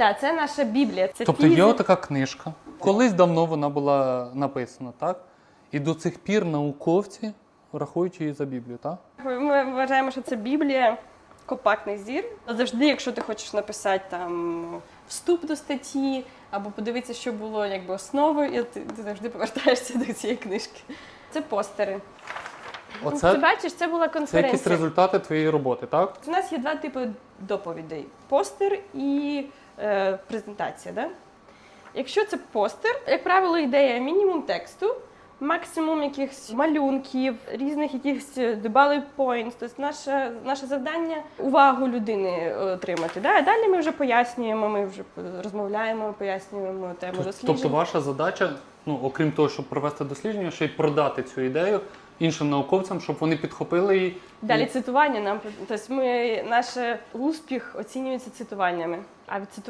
Так, це наша Біблія. Це Тобто є така книжка. Колись давно вона була написана, так? І до цих пір науковці рахують її за Біблію, так? Ми вважаємо, що це Біблія, компактний зір. Завжди, якщо ти хочеш написати там вступ до статті або подивитися, що було якби основою, і ти, ти завжди повертаєшся до цієї книжки. Це постери. Ти бачиш, це була це конференція. якісь результати твоєї роботи, так? У нас є два типи доповідей: постер і е, презентація. Да? Якщо це постер, як правило, ідея мінімум тексту, максимум якихось малюнків, різних якихось bullet points. Тобто наше, наше завдання увагу людини отримати. Да? А далі ми вже пояснюємо, ми вже розмовляємо, пояснюємо тему дослідження. Тобто ваша задача, ну окрім того, щоб провести дослідження, ще й продати цю ідею іншим науковцям, щоб вони підхопили її. Далі цитування нам тобто ми наш успіх оцінюється цитуваннями. А від цитування